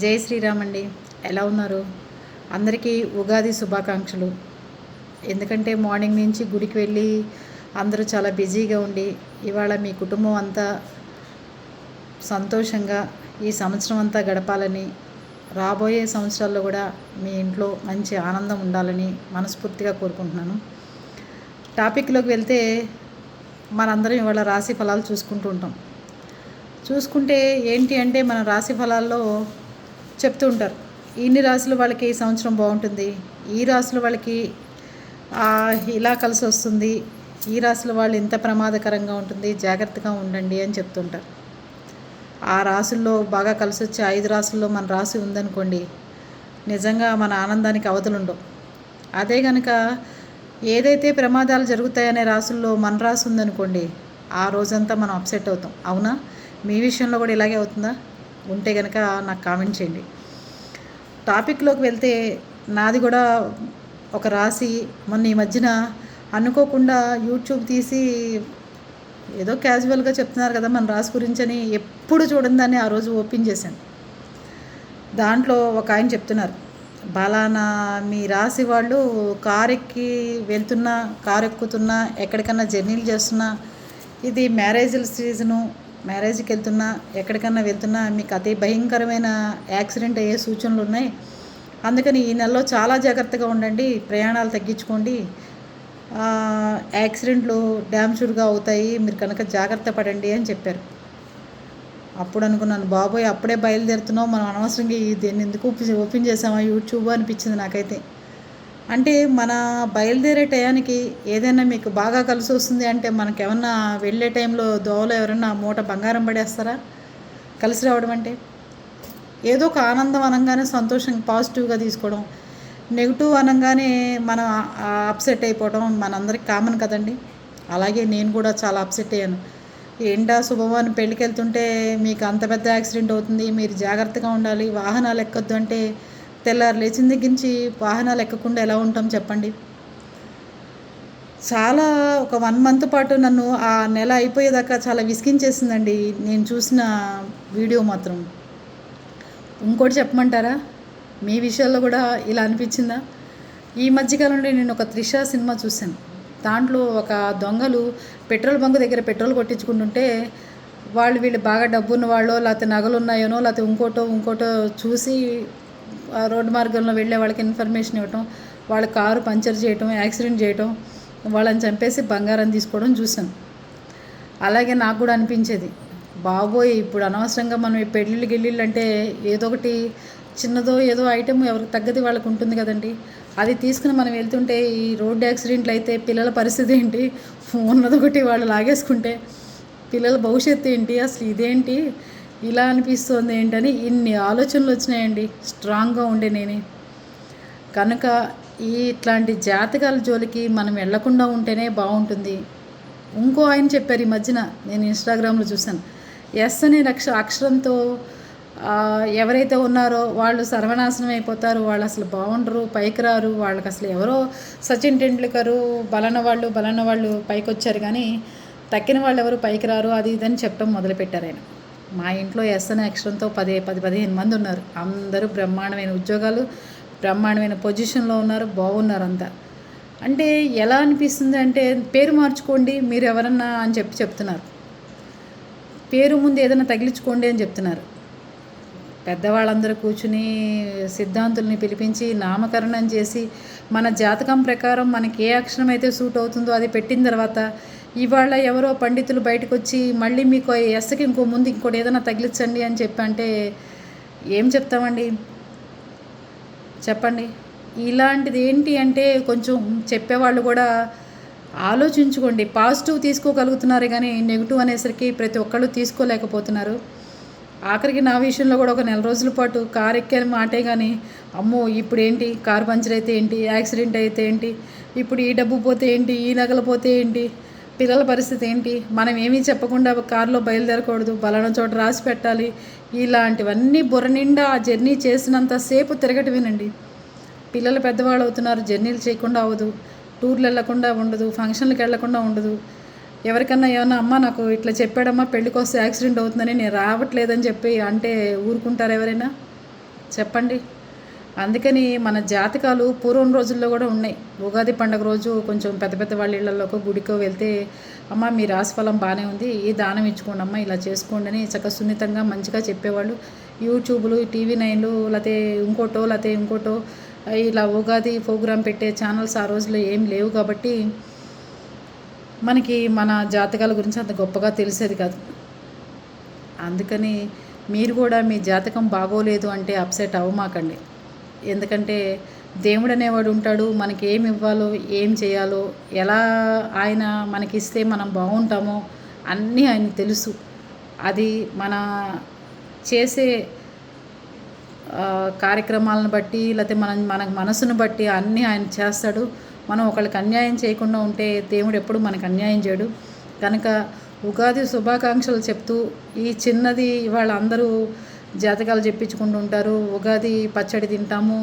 జై శ్రీరామ్ అండి. ఎలా ఉన్నారు? అందరికీ ఉగాది శుభాకాంక్షలు. ఎందుకంటే మార్నింగ్ నుంచి గుడికి వెళ్ళి అందరూ చాలా బిజీగా ఉండి ఇవాళ మీ కుటుంబం అంతా సంతోషంగా ఈ సంవత్సరం అంతా గడపాలని రాబోయే సంవత్సరాల్లో కూడా మీ ఇంట్లో మంచి ఆనందం ఉండాలని మనస్ఫూర్తిగా కోరుకుంటున్నాను. టాపిక్లోకి వెళ్తే మనందరం ఇవాళ రాశి ఫలాలు చూసుకుంటూ ఉంటాం. చూసుకుంటే ఏంటి అంటే మన రాశి ఫలాల్లో చెప్తూ ఉంటారు. ఇన్ని రాశులు వాళ్ళకి ఈ సంవత్సరం బాగుంటుంది. ఈ రాసులు వాళ్ళకి ఇలా కలిసి వస్తుంది. ఈ రాశుల వాళ్ళు ఇంత ప్రమాదకరంగా ఉంటుంది. జాగ్రత్తగా ఉండండి అని చెప్తుంటారు ఆ రాసుల్లో బాగా కలిసి వచ్చే ఐదు రాసుల్లో మన రాశి ఉందనుకోండి నిజంగా మన ఆనందానికి అవతలుండవు ఉండవు. అదే కనుక ఏదైతే ప్రమాదాలు జరుగుతాయనే రాసుల్లో మన రాసి ఉందనుకోండి ఆ రోజంతా మనం అప్సెట్ అవుతాం. అవునా? మీ విషయంలో కూడా ఇలాగే అవుతుందా? ఉంటే కనుక నాకు కామెంట్ చేయండి. టాపిక్లోకి వెళ్తే నాది కూడా ఒక రాశి. మొన్న ఈ మధ్యన అనుకోకుండా యూట్యూబ్ తీసి ఏదో క్యాజువల్గా చెప్తున్నారు కదా మన రాశి గురించి అని ఎప్పుడు చూడని దాన్ని ఆ రోజు ఓపెన్ చేశాను. దాంట్లో ఒక ఆయన చెప్తున్నారు బలానా మీ రాశి వాళ్ళు కారు ఎక్కి వెళ్తున్నా కారు ఎక్కుతున్నా ఎక్కడికన్నా జర్నీలు చేస్తున్నా ఇది మ్యారేజ్ సీజను మ్యారేజ్కి వెళ్తున్నా ఎక్కడికన్నా వెళ్తున్నా మీకు అతి భయంకరమైన యాక్సిడెంట్ అయ్యే సూచనలు ఉన్నాయి. అందుకని ఈ నెలలో చాలా జాగ్రత్తగా ఉండండి ప్రయాణాలు తగ్గించుకోండి. యాక్సిడెంట్లు డ్యామ్షూర్గా అవుతాయి మీరు కనుక జాగ్రత్త పడండి అని చెప్పారు. అప్పుడు అనుకున్నాను బాబోయ్ అప్పుడే బయలుదేరుతున్నావు మనం అనవసరంగా దీన్ని ఎందుకు ఓపెన్ ఓపెన్ చేసామా యూట్యూబ్ అనిపించింది నాకైతే. అంటే మన బయలుదేరే టయానికి ఏదైనా మీకు బాగా కలిసి వస్తుంది అంటే మనకేమన్నా వెళ్ళే టైంలో దోవలో ఎవరన్నా మూట బంగారం పడేస్తారా? కలిసి రావడం అంటే? ఏదో ఒక ఆనందం అనగానే సంతోషం పాజిటివ్గా తీసుకోవడం. నెగిటివ్ అనగానే మనం అప్సెట్ అయిపోవడం మనందరికి కామన్ కదండి. అలాగే నేను కూడా చాలా అప్సెట్ అయ్యాను. ఏంటా శుభవాన్ని పెళ్ళికి వెళ్తుంటే మీకు అంత పెద్ద యాక్సిడెంట్ అవుతుంది మీరు జాగ్రత్తగా ఉండాలి వాహనాలు ఎక్కొద్దు అంటే తెల్లారు లేచిన దగ్గర నుంచి వాహనాలు ఎక్కకుండా ఎలా ఉంటాం చెప్పండి? చాలా ఒక వన్ మంత్ పాటు నన్ను ఆ నెల అయిపోయేదాకా చాలా విసిగించేసిందండి. నేను చూసిన వీడియో మాత్రం. ఇంకోటి చెప్పమంటారా? మీ విషయాల్లో కూడా ఇలా అనిపించిందా? ఈ మధ్యకాలంలో నేను ఒక త్రిష సినిమా చూశాను. దాంట్లో ఒక దొంగలు పెట్రోల్ బంక్ దగ్గర పెట్రోల్ కొట్టించుకుంటుంటే వాళ్ళు వీళ్ళు బాగా డబ్బున్న వాళ్ళో లేకపోతే నగలు ఉన్నాయోనో లేకపోతే ఇంకోటో ఇంకోటో చూసి రోడ్డు మార్గంలో వెళ్ళే వాళ్ళకి ఇన్ఫర్మేషన్ ఇవ్వటం వాళ్ళ కారు పంచర్ చేయటం యాక్సిడెంట్ చేయటం వాళ్ళని చంపేసి బంగారం తీసుకోవడం చూశాను. అలాగే నాకు కూడా అనిపించేది బాబోయ్ ఇప్పుడు అనవసరంగా మనం ఈ పెళ్ళిళ్ళు గిళ్ళిళ్ళు అంటే ఏదో ఒకటి చిన్నదో ఏదో ఐటెం ఎవరికి తగ్గది వాళ్ళకు ఉంటుంది కదండి. అది తీసుకుని మనం వెళ్తుంటే ఈ రోడ్డు యాక్సిడెంట్లు అయితే పిల్లల పరిస్థితి ఏంటి? ఉన్నదొకటి వాళ్ళు లాగేసుకుంటే పిల్లల భవిష్యత్తు ఏంటి? అసలు ఇదేంటి? ఇలా అనిపిస్తుంది ఏంటని ఇన్ని ఆలోచనలు వచ్చినాయండి. స్ట్రాంగ్గా ఉండే నేనే. కనుక ఈ ఇట్లాంటి జాతకాల జోలికి మనం వెళ్ళకుండా ఉంటేనే బాగుంటుంది. ఇంకో ఆయన చెప్పారు ఈ మధ్యన నేను ఇన్స్టాగ్రామ్లో చూశాను. ఎస్ అనే అక్ష అక్షరంతో ఎవరైతే ఉన్నారో వాళ్ళు సర్వనాశనం అయిపోతారు. వాళ్ళు అసలు బాగుండరు పైకి రారు. వాళ్ళకి అసలు ఎవరో సచిన్ టెండూల్కరు బలన వాళ్ళు బలన వాళ్ళు పైకి వచ్చారు కానీ తక్కిన వాళ్ళు ఎవరు పైకి రారు. అది ఇదని చెప్పడం మొదలుపెట్టారు ఆయన. మా ఇంట్లో ఎస్ అనే అక్షరంతో పదే పది పదిహేను మంది ఉన్నారు. అందరూ బ్రహ్మాండమైన ఉద్యోగాలు బ్రహ్మాండమైన పొజిషన్లో ఉన్నారు. బాగున్నారు అంతా అంటే ఎలా అనిపిస్తుంది అంటే పేరు మార్చుకోండి మీరు ఎవరన్నా అని చెప్పి చెప్తున్నారు. పేరు ముందు ఏదైనా తగిలించుకోండి అని చెప్తున్నారు. పెద్దవాళ్ళందరూ కూర్చుని సిద్ధాంతుల్ని పిలిపించి నామకరణం చేసి మన జాతకం ప్రకారం మనకి ఏ అక్షరం అయితే సూట్ అవుతుందో అది పెట్టిన తర్వాత ఇవాళ ఎవరో పండితులు బయటకు వచ్చి మళ్ళీ మీకు ఎస్కి ఇంకో ముందు ఇంకోటి ఏదైనా తగిలించండి అని చెప్పి అంటే ఏం చెప్తామండి? చెప్పండి. ఇలాంటిది ఏంటి అంటే కొంచెం చెప్పేవాళ్ళు కూడా ఆలోచించుకోండి. పాజిటివ్ తీసుకోగలుగుతున్నారు కానీ నెగిటివ్ అనేసరికి ప్రతి ఒక్కళ్ళు తీసుకోలేకపోతున్నారు. ఆఖరికి నా విషయంలో కూడా ఒక నెల రోజుల పాటు కారు ఎక్కాను మాటే కానీ అమ్మో ఇప్పుడు ఏంటి కారు పంచర్ అయితే ఏంటి? యాక్సిడెంట్ అయితే ఏంటి? ఇప్పుడు ఈ డబ్బు పోతే ఏంటి? ఈ నగలు పోతే ఏంటి? పిల్లల పరిస్థితి ఏంటి? మనం ఏమీ చెప్పకుండా కారులో బయలుదేరకూడదు బలానా చోట రాసి పెట్టాలి. ఇలాంటివన్నీ బుర్ర నిండా ఆ జర్నీ చేసినంతసేపు తిరగటమేనండి పిల్లలు పెద్దవాళ్ళు అవుతున్నారు జర్నీలు చేయకుండా అవ్వదు. టూర్లు వెళ్ళకుండా ఉండదు ఫంక్షన్లకు వెళ్ళకుండా ఉండదు. ఎవరికన్నా ఏమన్నా అమ్మ నాకు ఇట్లా చెప్పాడమ్మా పెళ్ళికి వస్తే యాక్సిడెంట్ అవుతుందని నేను రావట్లేదని చెప్పి అంటే ఊరుకుంటారు ఎవరైనా? చెప్పండి. అందుకని మన జాతకాలు పూర్వం రోజుల్లో కూడా ఉన్నాయి. ఉగాది పండగ రోజు కొంచెం పెద్ద పెద్ద వాళ్ళ ఇళ్ళలోకో గుడికో వెళ్తే అమ్మ మీ రాశిఫలం బాగానే ఉంది ఈ దానం ఇచ్చుకోండి అమ్మ ఇలా చేసుకోండి అని చక్కగా సున్నితంగా మంచిగా చెప్పేవాళ్ళు. యూట్యూబ్లు టీవీ నైన్లు లేకపోతే ఇంకోటో లేకపోతే ఇంకోటో ఇలా ఉగాది ప్రోగ్రాం పెట్టే ఛానల్స్ ఆ రోజుల్లో ఏం లేవు కాబట్టి మనకి మన జాతకాల గురించి అంత గొప్పగా తెలిసేది కాదు. అందుకని మీరు కూడా మీ జాతకం బాగోలేదు అంటే అప్సెట్ అవ్వమాకండి. ఎందుకంటే దేవుడు అనేవాడు ఉంటాడు మనకి ఏమి ఇవ్వాలో ఏం చేయాలో ఎలా ఆయన మనకి ఇస్తే మనం బాగుంటామో అన్నీ ఆయన తెలుసు. అది మన చేసే కార్యక్రమాలను బట్టి లేకపోతే మన మన మనసును బట్టి అన్నీ ఆయన చేస్తాడు. మనం ఒకళ్ళకి అన్యాయం చేయకుండా ఉంటే దేవుడు ఎప్పుడు మనకు అన్యాయం చేయడు. కనుక ఉగాది శుభాకాంక్షలు చెప్తూ ఈ చిన్నది ఇవాళ అందరూ జాతకాలు చెప్పించుకుంటూ ఉంటారు ఉగాది పచ్చడి తింటాము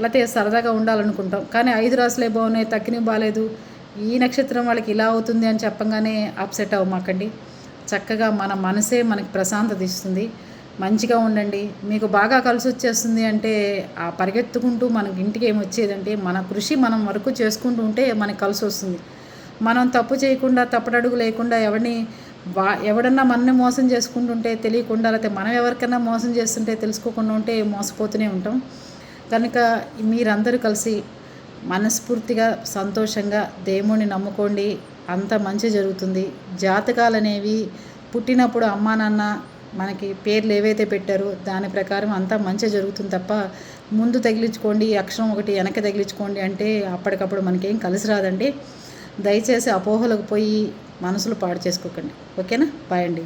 లేకపోతే సరదాగా ఉండాలనుకుంటాం. కానీ ఐదు రాసులే బాగున్నాయి తక్కినవి బాగాలేదు. ఈ నక్షత్రం వాళ్ళకి ఇలా అవుతుంది అని చెప్పంగానే అప్సెట్ అవ్వమాకండి చక్కగా మన మనసే మనకి ప్రశాంతత ఇస్తుంది. మంచిగా ఉండండి. మీకు బాగా కలిసి వచ్చేస్తుంది అంటే ఆ పరిగెత్తుకుంటూ మనకి ఇంటికి ఏమి వచ్చేదంటే మన కృషి మనం వరకు చేసుకుంటూ ఉంటే మనకి కలిసి వస్తుంది. మనం తప్పు చేయకుండా తప్పటడుగు లేకుండా ఎవరిని వా ఎవడన్నా మనని మోసం చేసుకుంటుంటే తెలియకుండా లేకపోతే మనం ఎవరికైనా మోసం చేస్తుంటే తెలుసుకోకుండా ఉంటే మోసపోతూనే ఉంటాం. కనుక మీరందరూ కలిసి మనస్ఫూర్తిగా సంతోషంగా దేవుణ్ణి నమ్ముకోండి. అంత మంచి జరుగుతుంది. జాతకాలు అనేవి పుట్టినప్పుడు అమ్మా నాన్న మనకి పేర్లు ఏవైతే పెట్టారో దాని ప్రకారం అంతా మంచి జరుగుతుంది తప్ప ముందు తగిలించుకోండి అక్షరం ఒకటి వెనక తగిలించుకోండి అంటే అప్పటికప్పుడు మనకేం కలిసి రాదండి. దయచేసి అపోహలకు పోయి మనసులు పాడు చేసుకోకండి. ఓకేనా? బాయ్ అండి.